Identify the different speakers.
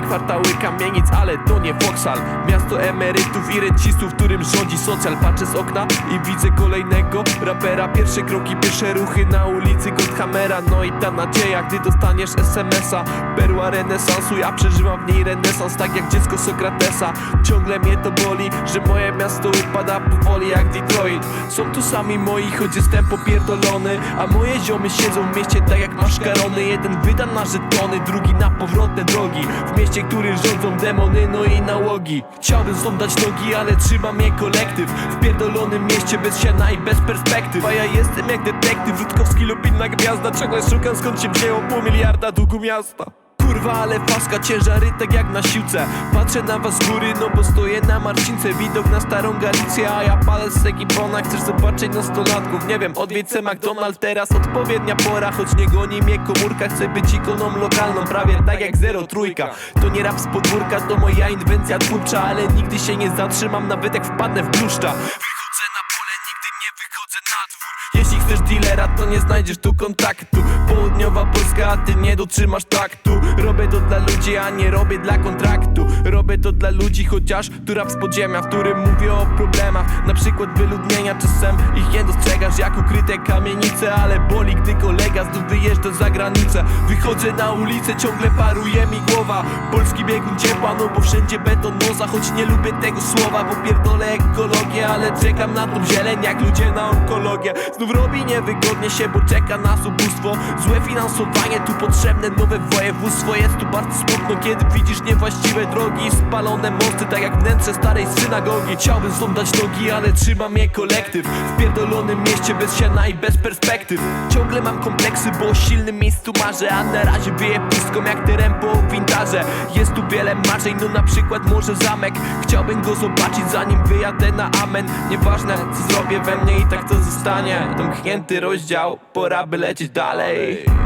Speaker 1: kwartały kamienic, ale to nie Vauxhall. Miasto emerytów i rencistów, którym rządzi socjal. Patrzę z okna i widzę kolejnego rapera. Pierwsze kroki, pierwsze ruchy na ulicy Goldhammera. No i ta nadzieja, gdy dostaniesz SMS-a Perła renesansu, ja przeżywam w niej renesans Tak jak dziecko Sokratesa. Ciągle mnie to boli, że moje miasto upada powoli jak Detroit. Są tu sami moi, choć jestem popierdolony. A moje ziomy siedzą w mieście tak jak maszkarony Jeden wyda na żetony, drugi na powrotne drogi. W mieście, którym rządzą demony, no i nałogi. Chciałbym zondać nogi, ale trzyma mnie kolektyw. W pierdolonym mieście bez siana i bez perspektyw. A ja jestem jak detektyw, Rutkowski lub inna gwiazda. Ciągle szukam skąd się wzięło pół miliarda długu miasta Kurwa, ale paska ciężary tak jak na siłce. Patrzę na was z góry, no bo stoję na Marcince. Widok na starą Galicję, a ja palę z Egipona Chcesz zobaczyć nastolatków, nie wiem, odwiedź McDonald Teraz odpowiednia pora, choć nie goni mnie komórka. Chcę być ikoną lokalną, prawie tak jak zero trójka. To nie rap z podwórka, to moja inwencja twórcza Ale nigdy się nie zatrzymam, nawet jak wpadnę w bluszcza. Wychodzę na pole, nigdy nie wychodzę na dwór. Jeśli chcesz dealera, to nie znajdziesz tu kontaktu. Południowa Polska, a ty nie dotrzymasz taktu Robię to dla ludzi, a nie robię dla kontraktu. Robię to dla ludzi, chociaż tu rap z podziemia W którym mówię o problemach, na przykład wyludnienia Czasem ich nie dostrzegasz jak ukryte kamienice Ale boli, gdy kolega znów wyjeżdża za granicę. Wychodzę na ulicę, ciągle paruje mi głowa. Polski biegun ciepła, no bo wszędzie betonoza Choć nie lubię tego słowa, bo pierdolę ekologię Ale czekam na tą zieleń, jak ludzie na onkologię. Znów robi niewygodnie się, bo czeka nas ubóstwo. Złe finansowanie, tu potrzebne nowe województwo Jest tu bardzo smutno, kiedy widzisz niewłaściwe drogi. Spalone mosty, tak jak wnętrze starej synagogi. Chciałbym zondać nogi, ale trzyma mnie kolektyw. W pierdolonym mieście bez siana i bez perspektyw. Ciągle mam kompleksy, bo o silnym miejscu marzę A na razie wyję pustką jak teren po windarze Jest tu wiele marzeń, no na przykład może zamek. Chciałbym go zobaczyć zanim wyjadę na amen. Nieważne co zrobię we mnie i tak to zostanie. Domknięty rozdział, pora by lecieć dalej